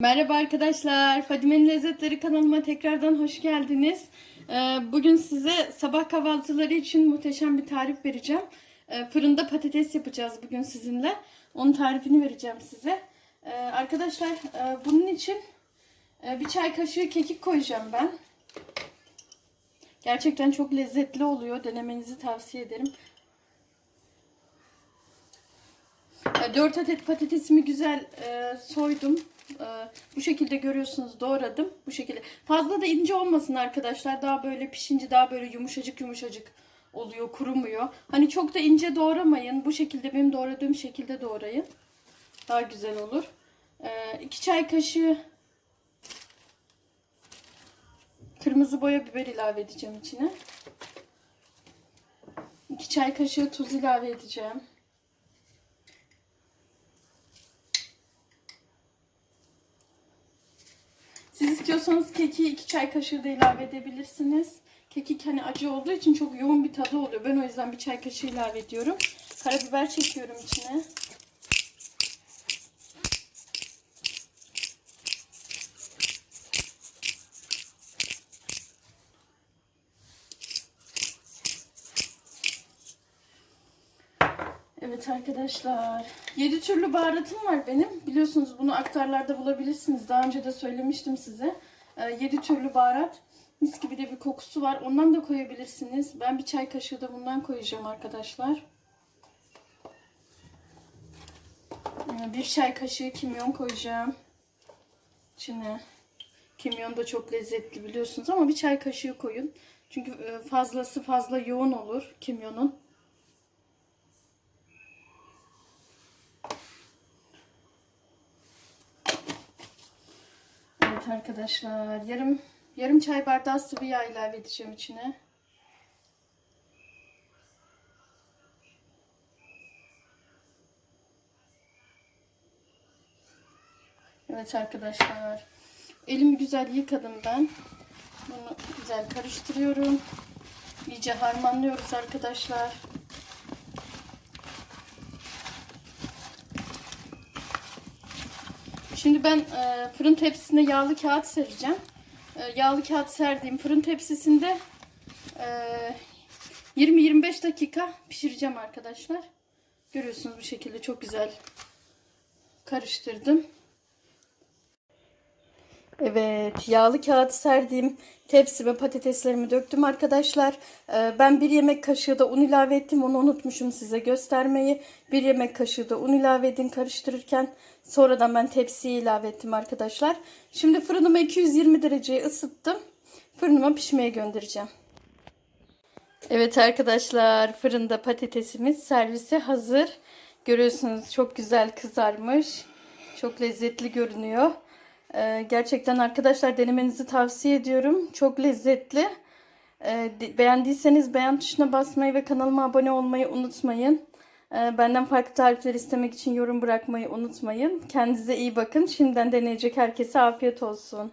Merhaba arkadaşlar. Fadime'nin Lezzetleri kanalıma tekrardan hoş geldiniz. Ee, Bugün size sabah kahvaltıları için muhteşem bir tarif vereceğim. Ee, Fırında patates yapacağız bugün sizinle. Onun tarifini vereceğim size. Ee, Arkadaşlar e, bunun için e, bir çay kaşığı kekik koyacağım ben. Gerçekten çok lezzetli oluyor. Denemenizi tavsiye ederim. 4 adet patatesimi güzel e, soydum. E, bu şekilde görüyorsunuz doğradım. Bu şekilde. Fazla da ince olmasın arkadaşlar. Daha böyle pişince daha böyle yumuşacık yumuşacık oluyor, kurumuyor. Hani çok da ince doğramayın. Bu şekilde benim doğradığım şekilde doğrayın. Daha güzel olur. 2 çay kaşığı kırmızı boya biber ilave edeceğim içine. 2 çay kaşığı tuz ilave edeceğim. İstiyorsanız keki 2 çay kaşığı da ilave edebilirsiniz. Kekik hani acı olduğu için çok yoğun bir tadı oluyor. Ben o yüzden bir çay kaşığı ilave ediyorum. Karabiber çekiyorum içine. Evet arkadaşlar. 7 türlü baharatım var benim. Biliyorsunuz bunu aktarlarda bulabilirsiniz. Daha önce de söylemiştim size. 7 türlü baharat. Mis gibi de bir kokusu var. Ondan da koyabilirsiniz. Ben bir çay kaşığı da bundan koyacağım arkadaşlar. Ee, Bir çay kaşığı kimyon koyacağım. İçine. Kimyon da çok lezzetli biliyorsunuz ama bir çay kaşığı koyun. Çünkü e, fazlası fazla yoğun olur kimyonun. Evet arkadaşlar yarım yarım çay bardağı sıvı yağ ilave edeceğim içine. Evet arkadaşlar. Elimi güzel yıkadım ben. Bunu güzel karıştırıyorum. İyice harmanlıyoruz arkadaşlar. Şimdi ben e, fırın tepsisine yağlı kağıt sereceğim. E, yağlı kağıt serdiğim fırın tepsisinde e, 20-25 dakika pişireceğim arkadaşlar. Görüyorsunuz bu şekilde çok güzel karıştırdım. Evet, yağlı kağıt serdiğim tepsime patateslerimi döktüm arkadaşlar. Ee, ben bir yemek kaşığı da un ilave ettim. Onu unutmuşum size göstermeyi. Bir yemek kaşığı da un ilave edin karıştırırken. Sonradan ben tepsiye ilave ettim arkadaşlar. Şimdi fırınımı 220 dereceye ısıttım. Fırınıma pişmeye göndereceğim. Evet arkadaşlar fırında patatesimiz servise hazır. Görüyorsunuz çok güzel kızarmış. Çok lezzetli görünüyor. Ee, gerçekten arkadaşlar denemenizi tavsiye ediyorum. Çok lezzetli. Ee, beğendiyseniz beğen tuşuna basmayı ve kanalıma abone olmayı unutmayın. Ee, benden farklı tarifler istemek için yorum bırakmayı unutmayın. Kendinize iyi bakın. Şimdiden deneyecek herkese afiyet olsun.